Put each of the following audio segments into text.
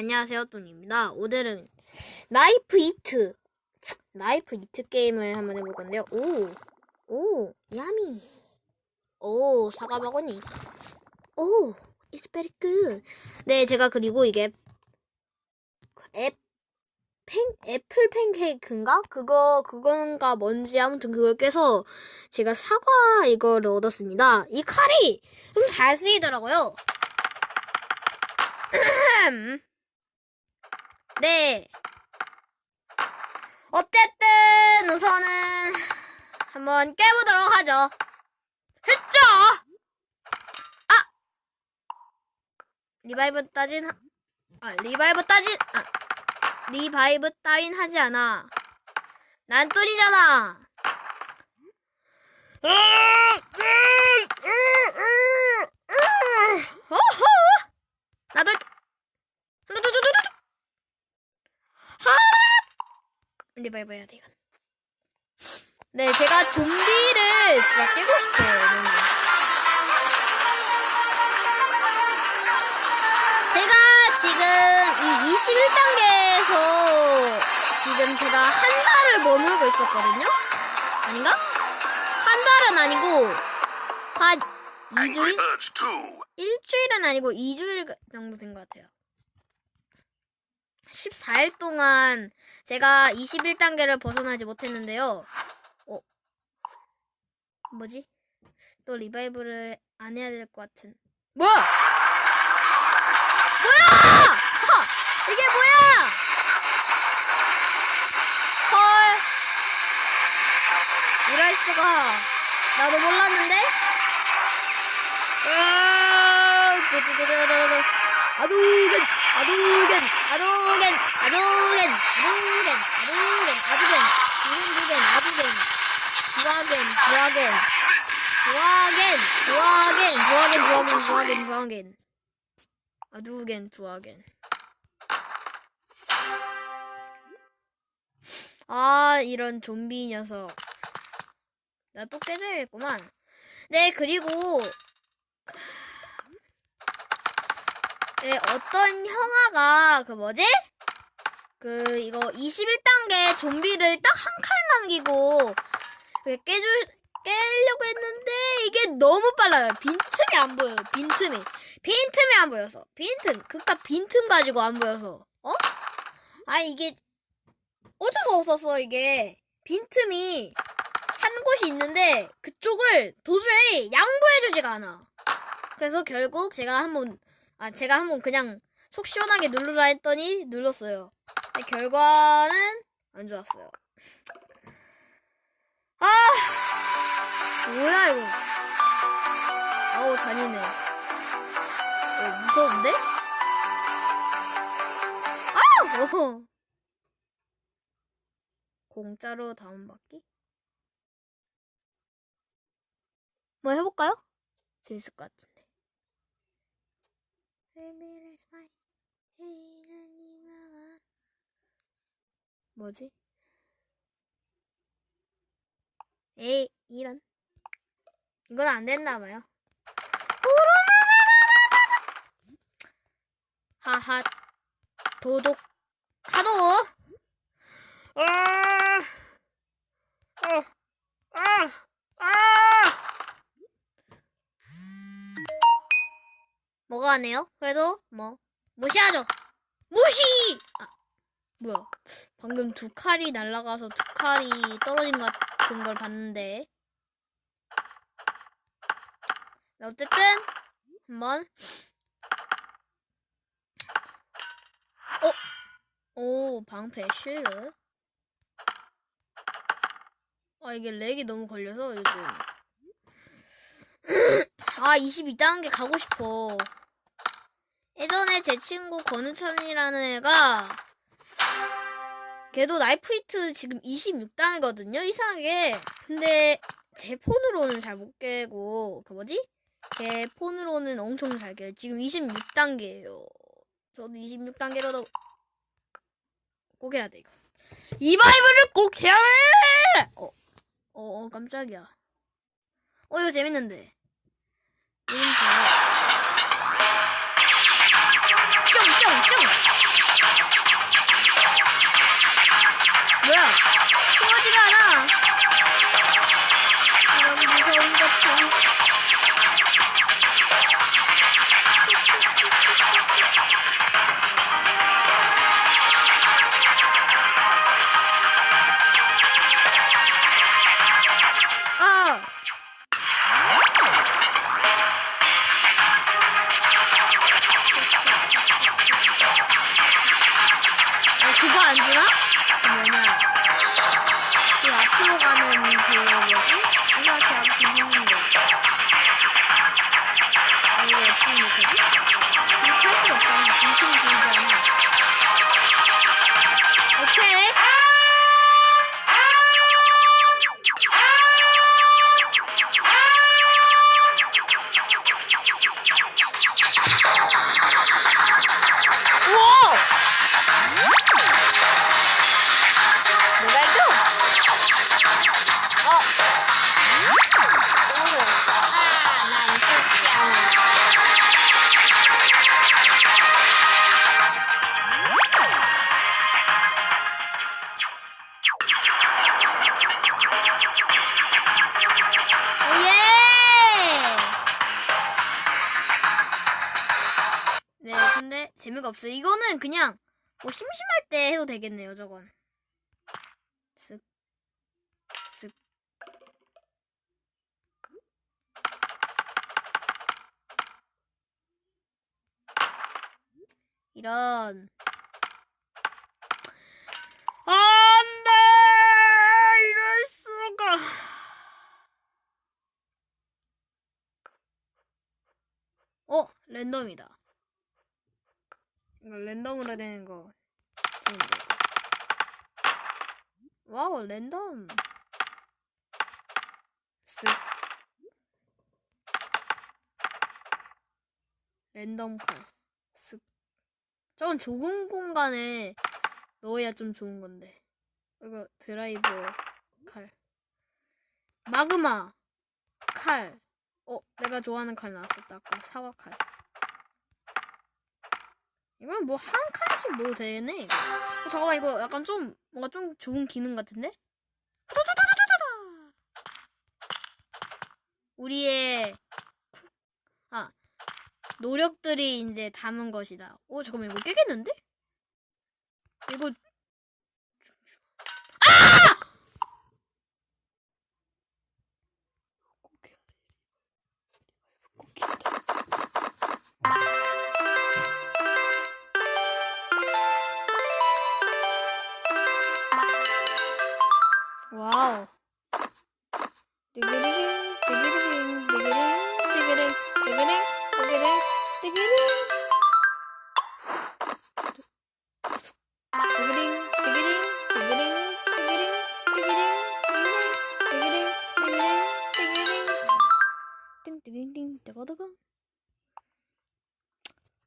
안녕하세요. 뚱입니다. 오늘은 나이프 이트 나이프 이트 게임을 한번 해볼 건데요. 오, 오, 야미. 오, 사과 바구니. 오, it's very good. 네, 제가 그리고 이게 앱 팬, 애플 팬케이크인가? 그거, 그건가 뭔지 아무튼 그걸 깨서 제가 사과 이거를 얻었습니다. 이 칼이 좀 잘 쓰이더라고요. 네. 어쨌든 우선은 한번 깨보도록 하죠. 했죠? 아! 리바이브 따진, 하- 아, 리바이브 따진, 아, 리바이브 따윈 하지 않아. 난 뚫이잖아. 어허! 나도 두두두두두. 하! 리바이브 해야 돼 이건. 네, 제가 좀비를 진짜 깨고 싶어요. 너무. 제가 지금 이 21단계에서 지금 제가 한 달을 머물고 있었거든요. 아닌가? 한 달은 아니고 한 Angry 2주일? Birds 2. 일주일은 아니고 2주일 정도 된 것 같아요. 14일 동안 제가 21단계를 벗어나지 못했는데요. 어? 뭐지? 또 리바이브를 안 해야 될 것 같은. 뭐야? 뭐야! 허! 이게 뭐야! 헐. 이럴 수가. 나도 몰랐는데? 아두겐 아두겐 아두겐 아둥댐, 아둥댐, 아두댐, 아두댐, 아두댐, 주화겐, 주화겐, 주화겐, 주화겐, 주화겐, 주화겐, 주화겐, 아두겐, 두화겐. 아, 이런 좀비 녀석. 나 또 깨져야겠구만. 네, 그리고 네, 어떤 형아가 그 뭐지? 그 이거 21단계 좀비를 딱 한 칸 남기고 그 깨줄 깨려고 했는데 이게 너무 빨라요. 빈틈이 안 보여요. 빈틈이 빈틈이 안 보여서 빈틈 그깟 빈틈 가지고 안 보여서 어? 아 이게 어쩔 수 없었어 이게 빈틈이 한 곳이 있는데 그쪽을 도저히 양보해주지가 않아. 그래서 결국 제가 한번 아 제가 한번 그냥 속 시원하게 누르라 했더니 눌렀어요. 근데 결과는 안 좋았어요. 아 뭐야 이거? 아우 잔인해. 어, 무서운데? 아! 어. 공짜로 다운받기? 뭐 해볼까요? 재밌을 것 같은데. 뭐지? 에이, 이런. 이건 안 됐나봐요. 하하, 도독, 하도! 아, 아, 아, 아! 뭐가 하네요? 그래도 뭐 무시하죠. 무시. 아, 뭐야? 방금 두 칼이 날아가서 두 칼이 떨어진 것 같은 걸 봤는데. 네, 어쨌든 한번 어? 오 방패 실드. 아 이게 렉이 너무 걸려서 요즘. 아 22단계 가고 싶어. 예전에 제 친구 권우찬이라는 애가 걔도 나이프 히트 지금 26단이거든요 이상하게. 근데 제 폰으로는 잘 못 깨고 그 뭐지? 걔 폰으로는 엄청 잘 깨요 지금 26단계예요. 저도 26단계라도 꼭 해야 돼 이거. 이 바이브를 꼭 해야 해! 어, 어, 어 깜짝이야. 어 이거 재밌는데. 이름 잘 재미가 없어요. 이거는 그냥 뭐 심심할 때 해도 되겠네요. 저건. 쓱, 쓱. 이런. 안 돼! 이럴 수가. 어, 랜덤이다. 랜덤으로 되는 거. 좋은데. 와우, 랜덤. 쓱. 랜덤 칼. 쓱. 저건 좁은 공간에 넣어야 좀 좋은 건데. 이거 드라이버 칼. 마그마 칼. 어, 내가 좋아하는 칼 나왔었다. 아까 사과 칼. 이건 뭐 한 칸씩 뭐 되네. 어, 잠깐만 이거 약간 좀 뭔가 좀 좋은 기능 같은데? 우리의 아 노력들이 이제 담은 것이다. 오 잠깐만 이거 깨겠는데? 이거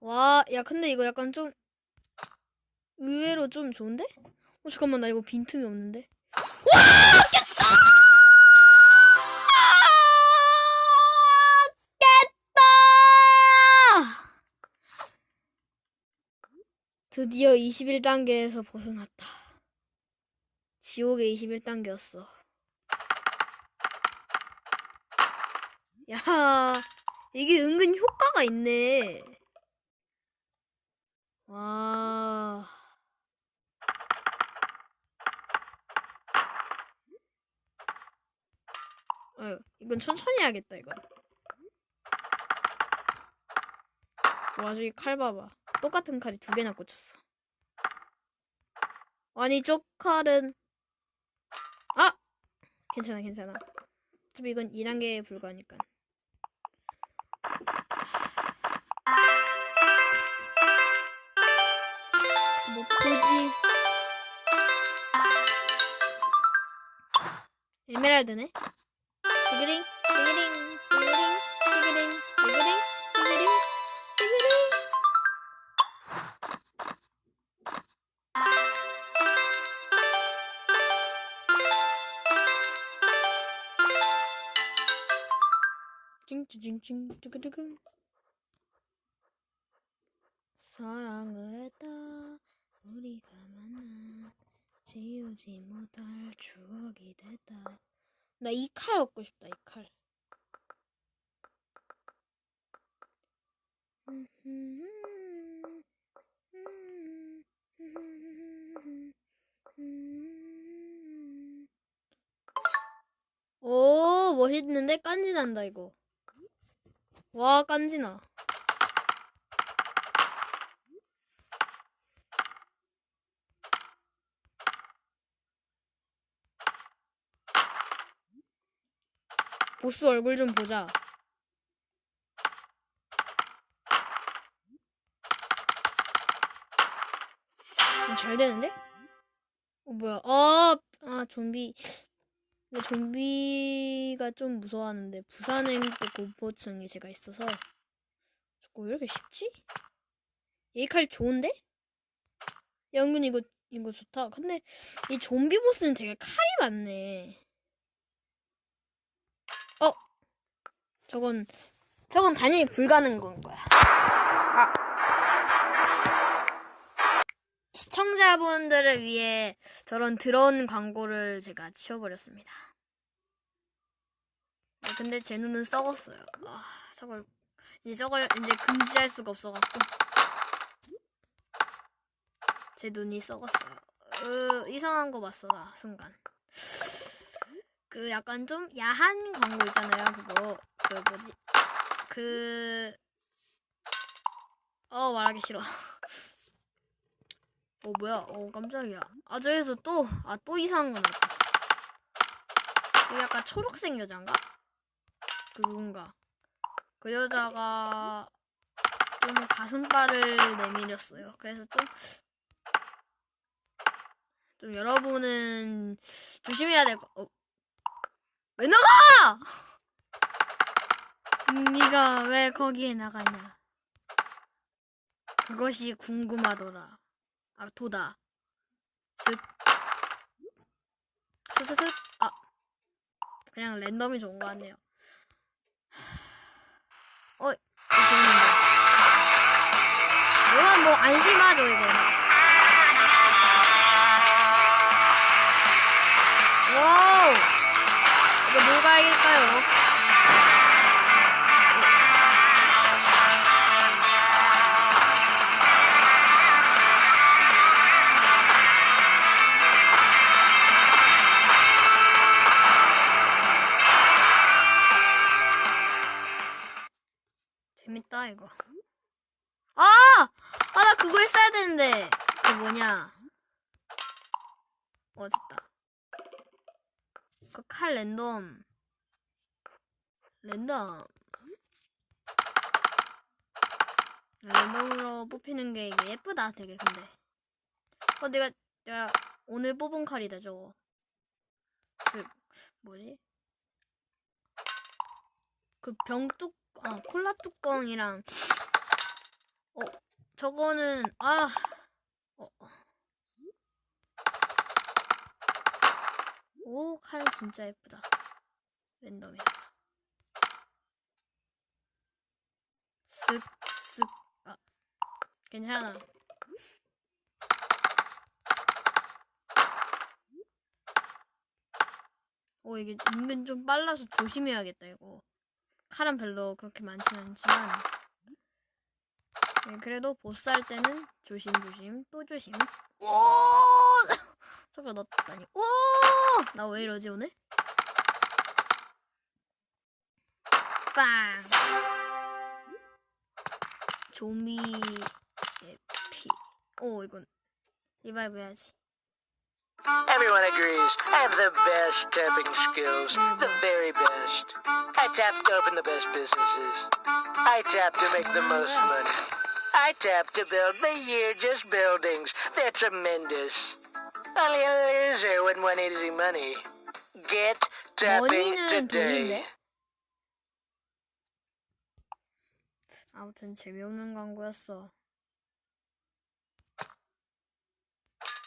와, 야, 근데 이거 약간 좀 의외로 좀 좋은데? 어, 잠깐만, 나 이거 빈틈이 없는데? 드디어 21단계에서 벗어났다. 지옥의 21단계였어. 야, 이게 은근 효과가 있네. 와. 아유, 이건 천천히 해야겠다, 이건. 와, 저기 칼 봐봐. 똑같은 칼이 두 개나 꽂혔어. 아니, 이쪽 칼은. 아! 괜찮아, 괜찮아. 어차피 이건 2단계에 불과하니까. 뭐, 보지. 에메랄드네? 띠그링, 찡찡찡찡 뚜그뚜그 사랑을 했다 우리가 만나 지우지 못할 추억이 됐다 나 이 칼 얻고 싶다 이 칼. 오 멋있는데 깐지난다 이거. 와 깐지나. 보스 얼굴 좀 보자. 음, 잘 되는데? 어, 뭐야. 아, 아, 좀비. 근데 좀비가 좀 무서워하는데, 부산행복 공포증이 제가 있어서. 자꾸 왜 이렇게 쉽지? 이칼 좋은데? 연근 이거, 이거 좋다. 근데 이 좀비 보스는 되게 칼이 많네. 어? 저건 저건 단위 불가능한 거야. 아. 시청자분들을 위해 저런 드러운 광고를 제가 치워버렸습니다. 아, 근데 제 눈은 썩었어요. 아, 저걸 이제 저걸 이제 금지할 수가 없어갖고 제 눈이 썩었어요. 으, 이상한 거 봤어, 나, 순간. 그 약간 좀 야한 광고 있잖아요, 그거. 그 뭐지? 그, 어, 말하기 싫어. 어, 뭐야? 어, 깜짝이야. 아, 저기서 또, 아, 또 이상한 거 나왔다. 그 약간 초록색 여잔가? 그 누군가. 그 여자가 좀 가슴발을 내밀었어요. 그래서 좀, 좀 여러분은 조심해야 될 거, 어. 왜 나가! 네가 왜 거기에 나가냐? 그것이 궁금하더라. 아, 도다. 슥. 스스슥. 아. 그냥 랜덤이 좋은 거 같네요. 어, 이거 좋은데. 이건 뭐 안 심하죠, 이거. 그 칼 랜덤. 랜덤. 랜덤으로 뽑히는 게 이게 예쁘다, 되게, 근데. 어, 내가, 내가 오늘 뽑은 칼이다, 저거. 그, 뭐지? 그 병뚜, 아, 콜라 뚜껑이랑, 어, 저거는, 아, 어. 오, 칼 진짜 예쁘다. 랜덤이라서. 쓱, 쓱, 아, 괜찮아. 오, 이게 은근 좀 빨라서 조심해야겠다, 이거. 칼은 별로 그렇게 많지는 않지만. 네, 그래도 보스 할 때는 조심조심, 또 조심. 오! 저거 넣었다니. 오! 나 왜 이러지, 오늘? 빵! 조미의 피. 오, 이건 리바이브 해야지. Everyone agrees I have the best tapping skills, the very best. I tap to open the best businesses. I tap to make the most money. I tap to build the hugest buildings. They're tremendous. Only a loser want easy money. Get tapping 머니는 today. 돈인데? 아무튼 재미없는 광고였어.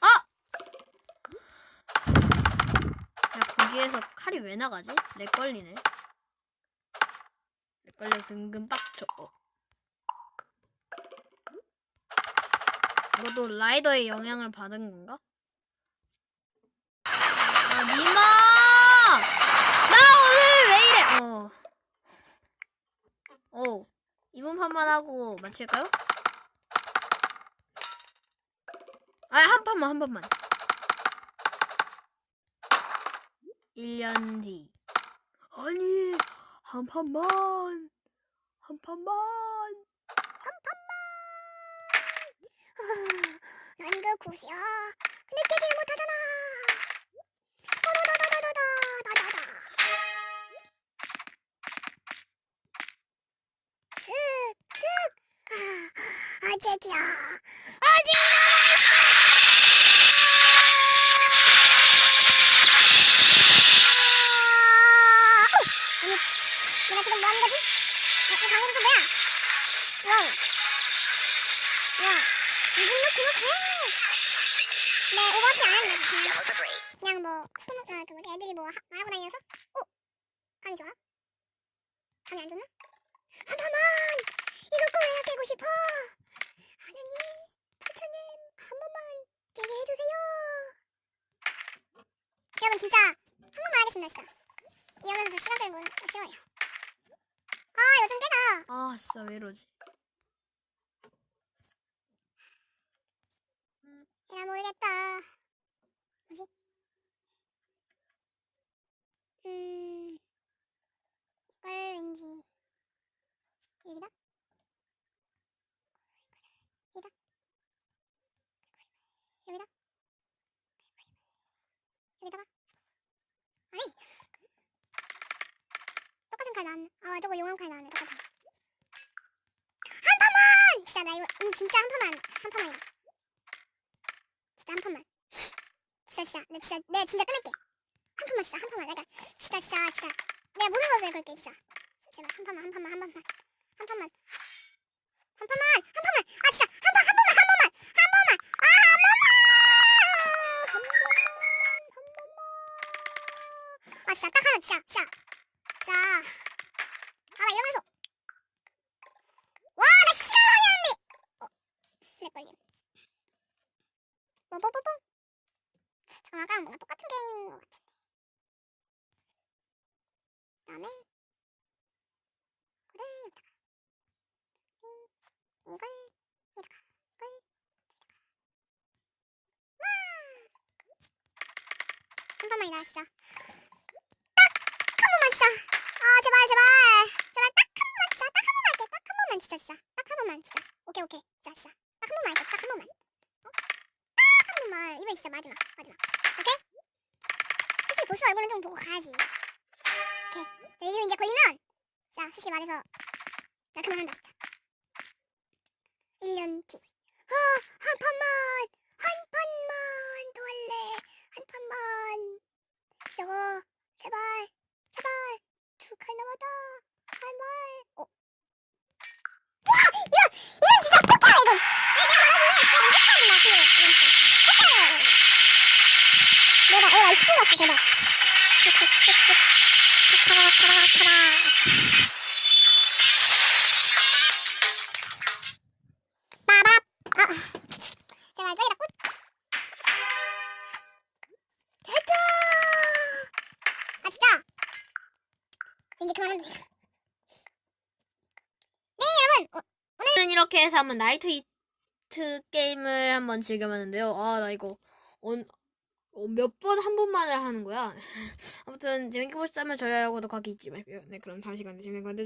아! 야, 거기에서 칼이 왜 나가지? 렉 걸리네. 렉 걸려서 은근 빡쳐. 어. 이것도 라이더의 영향을 받은 건가? 아, 니마! 나 오늘 왜 이래? 어. 어. 이번 판만 하고 마칠까요? 아, 한 판만, 한 판만. 1년 뒤. 아니, 한 판만. 한 판만. 난 이거 굿이야. 근데 깨지를 못하잖아. 아. 아재기야. 아니, 내가 지금 뭐 하는 거지? 이 방금 또 뭐야? 와우. 야, 이분 너 그거 그래. 네, 오버워치 안 하는 거지. 그냥, 뭐, 아, 그 뭐지, 애들이 뭐 하, 말하고 다니면서, 어? 감이 좋아? 감이 안 좋나? 한 번만! 이거 꼭 내가 깨고 싶어! 하느님, 부처님, 한 번만 깨게 해주세요! 여러분, 진짜, 한 번만 하겠습니다, 진짜. 이러면서 저 시간 끌고 싫어요. 아, 이거 좀 깨다! 아, 진짜 왜 이러지? 잘 모르겠다. 뭐지? 음, 이걸 왠지? 여기다? 여기다? 여기다가? 아니! 똑같은 아, 저거 용암 칼 나왔네. 똑같은. 한 판만! 진짜 나 이거 음, 진짜 한 판만 한 판만이다. 진짜 한 판만. 진짜 진짜 내 진짜 내 진짜 끊을게. 한 판만 진짜 한 판만. 내가 진짜 진짜 진짜 내가 모든 것을 걸게 진짜. 제발 한 판만 한 판만 한 판만 한 판만 한 판만 한 판만 아 진짜 한 판 한 판만 한 판만 한 판만 아한 판만 한 판만 한 판만 아 진짜 딱 하나 진짜 진짜 자. 아, 나 이러면서. 와, 나 시간 확인하는데. 어, 렉 걸림. 뽀뽀뽀뽀. 저 아까랑 뭔가 똑같은 게임인 것 같은데. 그다음에 그래 여기다가 이- 이걸 여기다가 이걸 여기다가 와. 한 번만이다 진짜. 한 번만 진짜. 아 제발 제발 제발 딱 한 번만 진짜 딱 한 번만 할게 딱 한 번만 진짜 진짜 딱 한 번만 진짜? 오케이 오케이. 진짜 진짜 딱한 번만 할게 딱한 번만. 어? 딱한 번만. 이번 진짜 마지막 마지막. 오케이? 솔직히 보스 얼굴은 좀 보고 가야지. 오케이. 자, 이거 이제 걸리면 자 솔직히 말해서 나 그만한다 진짜. 1년 뒤 아 한 판만. 한 판만 더 할래. 한 판만. 여거 제발. 제발. 두칼 남았다. 제발 어 내가 내가 10분 갔어 타라 한번 나이트 히트 게임을 한번 즐겨봤는데요. 아, 나 이거 몇번 한 번만을 하는 거야. 아무튼 재밌게 보셨다면 좋아요, 구독하기 잊지 말고요. 네, 그럼 다음 시간에 재밌는 건데